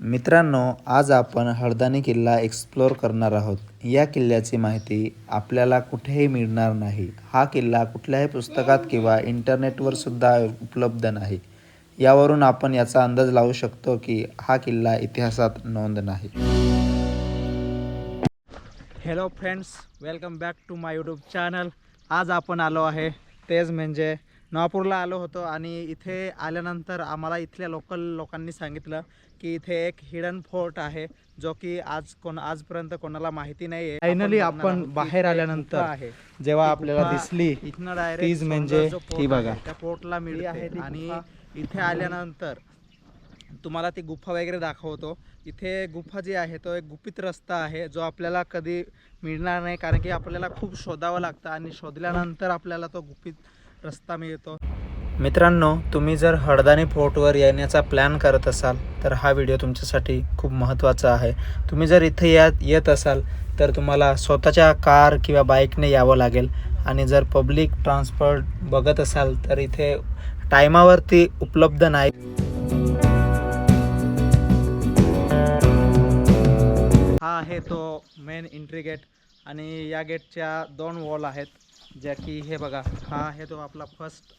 मित्रांनो आज आपण हळदाणी किल्ला एक्सप्लोअर करणार आहोत. या किल्ल्याची माहिती आपल्याला कुठेही मिळणार नाही. हा किल्ला कुठल्याही पुस्तकात किंवा इंटरनेटवर सुद्धा उपलब्ध नाही. यावरून आपण याचा अंदाज लावू शकतो की हा किल्ला इतिहासात नोंद नाही. Hello friends welcome back to my YouTube channel आज आपण आलो आहे तेच म्हणजे नवापूरला आलो होतो आणि इथे आल्यानंतर आम्हाला इथल्या लोकल लोकांनी सांगितलं की इथे एक हिडन फोर्ट आहे जो की आज कोण आजपर्यंत कोणाला माहिती नाही आहे फायनली आपण बाहेर आल्यानंतर आहे जेव्हा आपल्याला दिसली इथनं डायरेक्ट म्हणजे ही बघा. त्या पोर्टला ही आहे आणि. इथे आल्यानंतर तुम्हाला ती गुफा वगैरे दाखवतो इथे गुफा जी आहे तो एक गुपित रस्ता आहे जो आपल्याला कधी मिळणार नाही कारण की आपल्याला खूप शोधावं लागतं आणि शोधल्यानंतर आपल्याला तो गुपित रस्ता मिळतो. मित्रांनो तुम्ही जर हळदाणी फोर्टवर येण्याचा प्लॅन करत असाल तर हा व्हिडिओ तुमच्यासाठी खूप महत्त्वाचा आहे. तुम्ही जर इथे या येत असाल तर तुम्हाला स्वतःच्या कार किंवा बाईकने यावं लागेल. आणि जर पब्लिक ट्रान्सपोर्ट बघत असाल तर इथे टायमावरती उपलब्ध नाही. हा आहे तो मेन एंट्री गेट आणि या गेटच्या दोन वॉल आहेत. ज्या की हे बघा हा आहे तो आपला फर्स्ट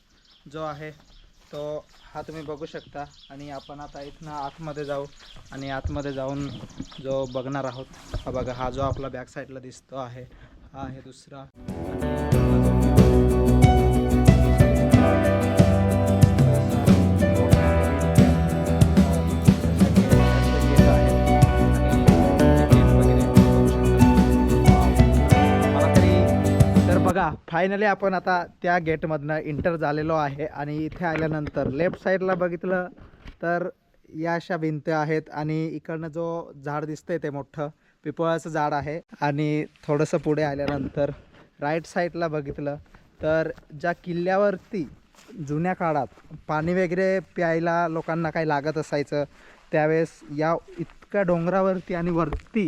जो आहे तो हा तुम्ही बघू शकता. आणि आपण आता इथनं आतमध्ये जाऊ आणि आतमध्ये जाऊन जो बघणार आहोत हा बघा हा जो आपला बॅक साईडला दिसतो आहे हा आहे दुसरा. फायनली आपण आता त्या गेटमधनं इंटर झालेलो आहे आणि इथे आल्यानंतर लेफ्ट साईडला बघितलं तर या अशा भिंत आहेत आणि इकडनं जो झाड दिसतंय ते मोठं पिपळाचं झाड आहे. आणि थोडंसं पुढे आल्यानंतर राईट साईडला बघितलं तर ज्या किल्ल्यावरती जुन्या काळात पाणी वगैरे प्यायला लोकांना काही लागत असायचं त्यावेळेस या इतक्या डोंगरावरती आणि वरती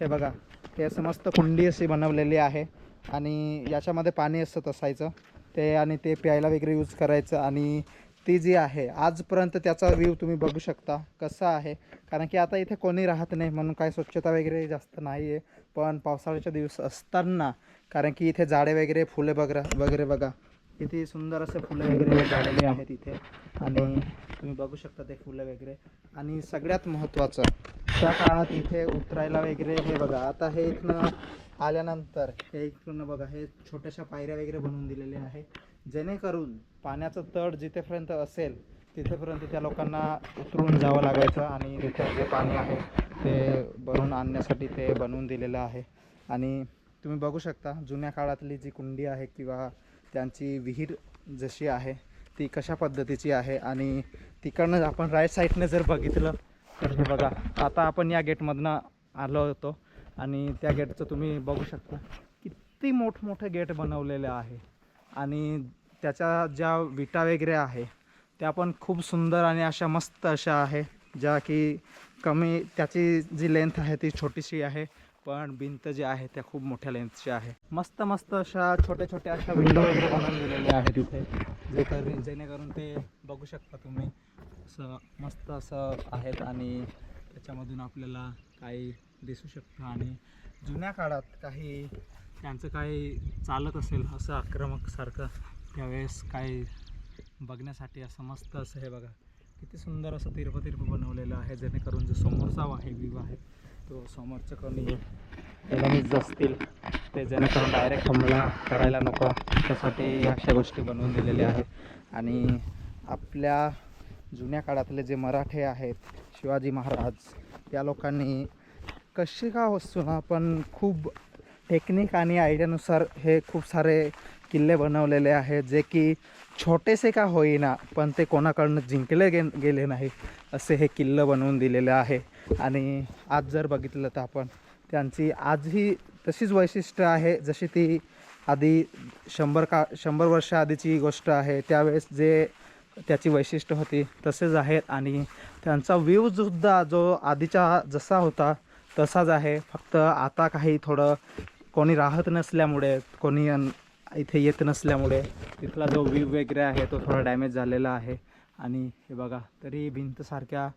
हे बघा हे असं मस्त कुंडी अशी बनवलेली आहे. आणि याच्यामध्ये पाणी असत असायचं ते आणि ते प्यायला वगैरे यूज करायचं आणि ती जी आहे आजपर्यंत त्याचा व्ह्यू तुम्ही बघू शकता कसा आहे. कारण की आता इथे कोणी राहत नाही म्हणून काय स्वच्छता वगैरे जास्त नाही आहे पण पावसाळ्याच्या दिवस असताना कारण की इथे झाडे वगैरे फुले बघा वगैरे बघा. किती सुंदर असे फुले वगैरे झालेले आहेत इथे. आणि तुम्ही बघू शकता ते फुलं वगैरे. आणि सगळ्यात महत्त्वाचं त्या काळात इथे उतरायला वगैरे हे बघा. आता हे इथनं आल्यानंतर हे इकडून बघा हे छोट्याशा पायऱ्या वगैरे बनवून दिलेल्या आहे जेणेकरून पाण्याचं तळ जिथेपर्यंत असेल तिथेपर्यंत त्या लोकांना उतरून जावं लागायचं आणि तिथे जे पाणी आहे ते भरून आणण्यासाठी ते बनवून दिलेलं आहे. आणि तुम्ही बघू शकता जुन्या काळातली जी कुंडी आहे किंवा त्यांची विहीर जशी आहे ती कशा पद्धतीची आहे आणि तिकडनं आपण राईट साईडने जर बघितलं तर हे बघा आता आपण या गेटमधनं आलो होतो. आणि त्या गेटचं तुम्ही बघू शकता. किती मोठमोठे गेट बनवलेलं आहे. आणि त्याच्या ज्या विटा वगैरे आहे त्या पण खूप सुंदर आणि अशा मस्त अशा आहे. ज्या की कमी त्याची जी लेंथ आहे ती छोटीशी आहे पण भिंत जी आहे त्या खूप मोठ्या लेंथची आहे. मस्त मस्त अशा छोट्या छोट्या अशा विंडो वगैरे बनवून दिलेल्या आहेत तिथे जे कर जेणेकरून ते बघू शकता तुम्ही. असं मस्त असं आहेत आणि त्याच्यामधून आपल्याला काही दिसू शकतं. आणि जुन्या काळात काही त्यांचं काही चालत असेल असं आक्रमक सारखं त्यावेळेस काही बघण्यासाठी असं मस्त असं हे बघा किती सुंदर असं तिरपं तिरपं बनवलेलं आहे. जेणेकरून जो समोरचा आहे व्ह्यू आहे तो समोरचं कमी एनिमीज असतील ते जेणेकरून डायरेक्ट हमला करायला नको. त्यासाठी अशा गोष्टी बनवून दिलेल्या आहेत. आणि आपल्या जुन्या काळातले जे मराठे आहेत शिवाजी महाराज या लोकांनी कशी का वस्तू ना पण खूप टेक्निक आणि आयडियानुसार हे खूप सारे किल्ले बनवलेले आहेत जे की छोटेसे का होईना पण ते कोणाकडनं जिंकले गे गेले नाही असे हे किल्लं बनवून दिलेले आहे. आणि आज जर बघितलं तर आपण त्यांची आजही तशीच वैशिष्ट्य आहे जशी ती आधी शंभर का शंभर वर्ष आधीची गोष्ट आहे त्यावेळेस जे त्याची वैशिष्ट्य होती तसेच आहेत. आणि त्यांचा व्ह्यूसुद्धा जो आधीचा जसा होता तसाच आहे. फक्त आता काही थोडं कोणी राहत नसल्यामुळे कोणी अन- इथे येत नसल्यामुळे तिथला जो व्ह्यू वगैरे आहे तो थोडा डॅमेज झालेला आहे. आणि हे बघा तरी भिंतसारख्या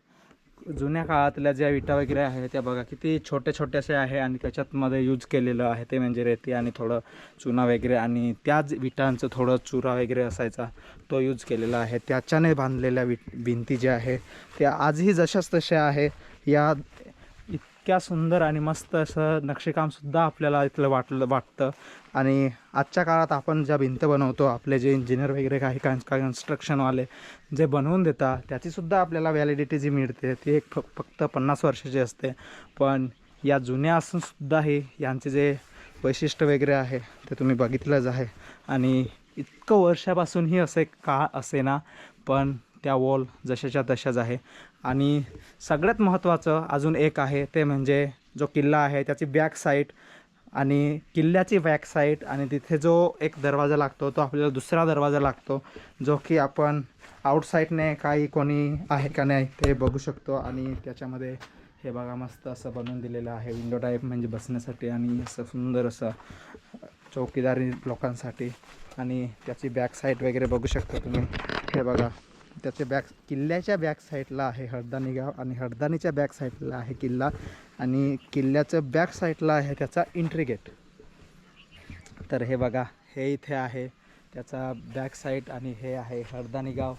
जुन्या काळातल्या ज्या विटा वगैरे आहे त्या बघा किती छोटे छोटेसे आहे आणि त्याच्यातमध्ये यूज केलेलं आहे ते म्हणजे रेती आणि थोडं चुना वगैरे आणि त्याच विटांचं थोडं चुरा वगैरे असायचा तो यूज केलेला आहे. त्याच्याने बांधलेल्या वि भिंती ज्या आहे त्या आजही जशाच तशा आहे. या इतक्या सुंदर आणि मस्त असं नक्षीकामसुद्धा आपल्याला इथलं वाटलं वाटतं. आणि आजच्या काळात आपण ज्या भिंत बनवतो आपले जे इंजिनियर वगैरे काही कन् कन्स्ट्रक्शनवाले जे बनवून देतात त्याचीसुद्धा आपल्याला व्हॅलिडिटी जी मिळते ती एक फ फक्त पन्नास वर्षाची असते. पण या जुन्या असूनसुद्धाही यांचे जे वैशिष्ट्य वगैरे आहे ते तुम्ही बघितलंच आहे. आणि इतकं वर्षापासूनही असे का असे ना पण त्या वॉल जशाच्या तशाच आहे. आणि सगळ्यात महत्त्वाचं अजून एक आहे ते म्हणजे जो किल्ला आहे त्याची बॅक साईड आणि किल्ल्याची बॅक साईड आणि तिथे जो एक दरवाजा लागतो तो आपल्याला दुसरा दरवाजा लागतो जो की आपण आउटसाईडने काही कोणी आहे का नाही ते बघू शकतो. आणि त्याच्यामध्ये हे बघा मस्त असं बनवून दिलेलं आहे विंडो टाईप म्हणजे बसण्यासाठी आणि असं सुंदर असं चौकीदारी लोकांसाठी. आणि त्याची बॅक साईड वगैरे बघू शकता तुम्ही. हे बघा. त्याचे बॅक किल्ल्याच्या बॅक साईडला आहे हळदाणी गाव आणि हळदाणीच्या बॅक साईडला आहे किल्ला आणि किल्ल्याचं बॅक साईडला आहे त्याचा एंट्री गेट तर हे बघा हे इथे आहे त्याचा बॅक साईड आणि हे आहे हळदाणी गाव.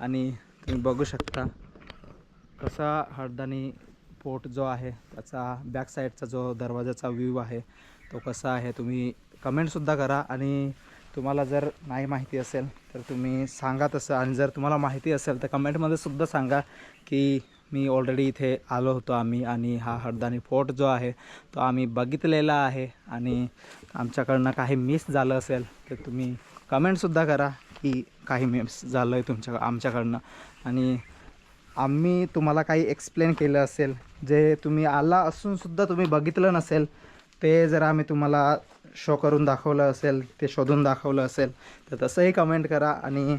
आणि तुम्ही बघू शकता कसा हळदानी पोर्ट जो आहे त्याचा बॅक साईडचा जो दरवाजाचा व्ह्यू आहे तो कसा आहे तुम्ही कमेंटसुद्धा करा. आणि तुम्हाला जर नाही माहिती असेल तर तुम्ही सांगा तसं. आणि जर तुम्हाला माहिती असेल तर कमेंटमध्ये सुद्धा सांगा की मी ऑलरेडी इथे आलो होतो आम्ही आणि हा हरदानी फोर्ट जो आहे तो आम्ही बघितलेला आहे आणि आमच्याकडनं काही मिस झालं असेल तर तुम्ही कमेंटसुद्धा करा की काही मिस झालं आहे तुमच्या आमच्याकडनं. आणि आम्ही तुम्हाला काही एक्सप्लेन केलं असेल जे तुम्ही आला असूनसुद्धा तुम्ही बघितलं नसेल ते जर आम्ही तुम्हाला शो करून दाखवलं असेल ते शोधून दाखवलं असेल तर तसंही कमेंट करा आणि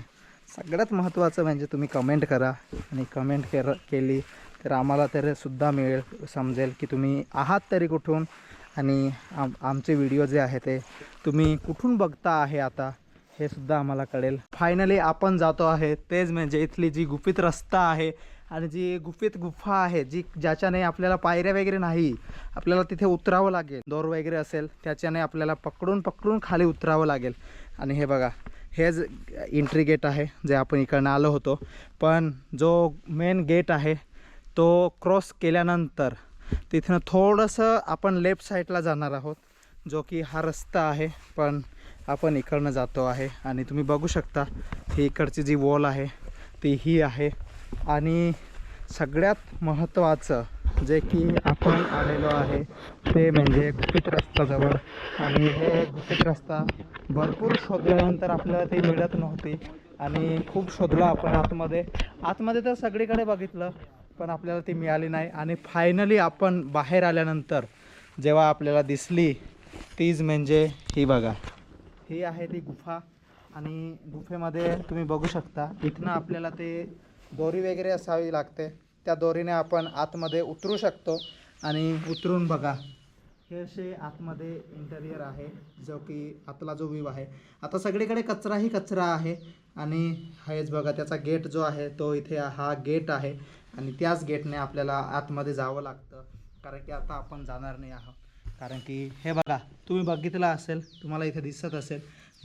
सगळ्यात महत्त्वाचं म्हणजे तुम्ही कमेंट करा. आणि कमेंट कर केली तर आम्हाला तर सुद्धा मिळेल समजेल की तुम्ही आहात तरी कुठून आणि आम आमचे व्हिडिओ जे आहे ते तुम्ही कुठून बघता आहे आता हे सुद्धा आम्हाला कळेल. फायनली आपण जातो आहे तेच म्हणजे इथली जी गुपित रस्ता आहे आणि जी गुफेत गुफा आहे जी ज्याच्याने आपल्याला पायऱ्या वगैरे नाही आपल्याला तिथे उतरावं लागेल. दोर वगैरे असेल त्याच्याने आपल्याला पकडून पकडून खाली उतरावं लागेल. आणि हे बघा हेच एंट्री गेट आहे जे आपण इकडनं आलो होतो. पण जो मेन गेट आहे तो क्रॉस केल्यानंतर तिथनं थोडंसं आपण लेफ्ट साईडला जाणार आहोत जो की हा रस्ता आहे. पण आपण इकडनं जातो आहे. आणि तुम्ही बघू शकता ही इकडची जी वॉल आहे ती ही आहे. आणि सगळ्यात महत्त्वाचं जे की आपण आलेलो आहे ते म्हणजे गुपित रस्त्याजवळ. आणि हे गुपित रस्ता भरपूर शोधल्यानंतर आपल्याला ते मिळत नव्हती. आणि खूप शोधलं आपण आतमध्ये. आतमध्ये तर सगळीकडे बघितलं पण आपल्याला ती मिळाली नाही. आणि फायनली आपण बाहेर आल्यानंतर जेव्हा आपल्याला दिसली तीच म्हणजे ही बघा. ही आहे ती गुफा. आणि गुफेमध्ये तुम्ही बघू शकता इथनं आपल्याला ते दोरी वगैरे असावी लागते. त्या दोरीने आपण आतमध्ये उतरू शकतो. आणि उतरून बघा. हे असे आतमध्ये इंटेरियर आहे. जो की आतला जो व्ह्यू आहे. आता सगळीकडे कचराही कचरा आहे. आणि हेच बघा त्याचा गेट जो आहे तो इथे हा गेट आहे. आणि त्याच गेटने आपल्याला आतमध्ये जावं लागतं. कारण की आता आपण जाणार नाही आहोत. कारण की हे बघा तुम्ही बघितलं असेल तुम्हाला इथे दिसत असेल.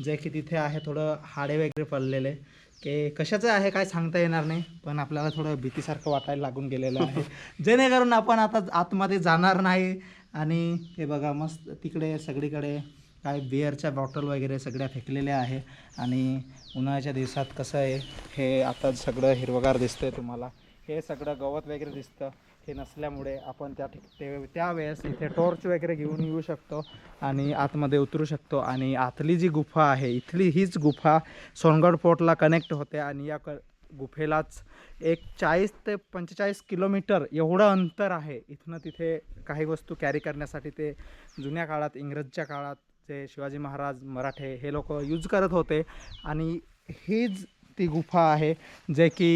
जे की तिथे आहे थोडं हाडे वगैरे पडलेले. की कशाचं आहे काय सांगता येणार नाही पण आपल्याला थोडं भीतीसारखं वाटायला लागून गेलेलं आहे. जेणेकरून आपण आता आतमध्ये जाणार नाही आणि हे बघा मस्त तिकडे सगळीकडे काय बिअरच्या बॉटल वगैरे सगळ्या फेकलेल्या आहे आणि उन्हाळ्याच्या दिवसात कसं आहे हे आता सगळं हिरवगार दिसतंय तुम्हाला. हे सगळं गवत वगैरे दिसतं. ते नसल्यामुळे आपण त्या ठिक ते त्यावेळेस इथे टॉर्च वगैरे घेऊन येऊ शकतो आणि आतमध्ये उतरू शकतो. आणि आतली जी गुफा आहे इथली हीच गुफा सोनगड फोर्टला कनेक्ट होते आणि या क गुफेलाच एक चाळीस ते पंचेचाळीस किलोमीटर एवढं अंतर आहे. इथनं तिथे काही वस्तू कॅरी करण्यासाठी ते जुन्या काळात इंग्रजच्या काळात जे शिवाजी महाराज मराठे हे लोक यूज करत होते. आणि हीच ती गुफा आहे जे की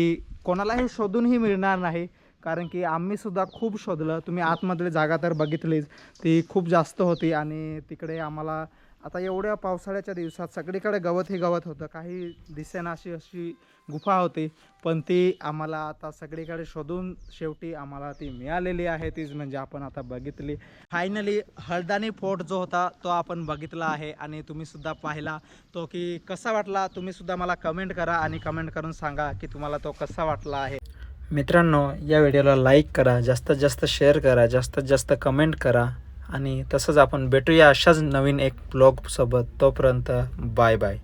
कोणालाही शोधूनही मिळणार नाही. कारण की आम्हीसुद्धा खूप शोधलं. तुम्ही आतमधली जागा तर बघितलीच. ती खूप जास्त होती आणि तिकडे आम्हाला आता एवढ्या पावसाळ्याच्या दिवसात सगळीकडे गवतही गवत होतं. काही दिसेना अशी अशी गुफा होती पण ती आम्हाला आता सगळीकडे शोधून शेवटी आम्हाला ती मिळालेली आहे. तीच म्हणजे आपण आता बघितली. फायनली हळदानी फोर्ट जो होता तो आपण बघितला आहे आणि तुम्हीसुद्धा पाहिला. तो की कसा वाटला? तुम्हीसुद्धा मला कमेंट करा आणि कमेंट करून सांगा की तुम्हाला तो कसा वाटला आहे. मित्रांनो या व्हिडिओला लाईक करा जास्तीत जास्त शेअर करा जास्तीत जास्त कमेंट करा आणि तसंच आपण भेटूया अशाच नवीन एक ब्लॉगसोबत तोपर्यंत बाय बाय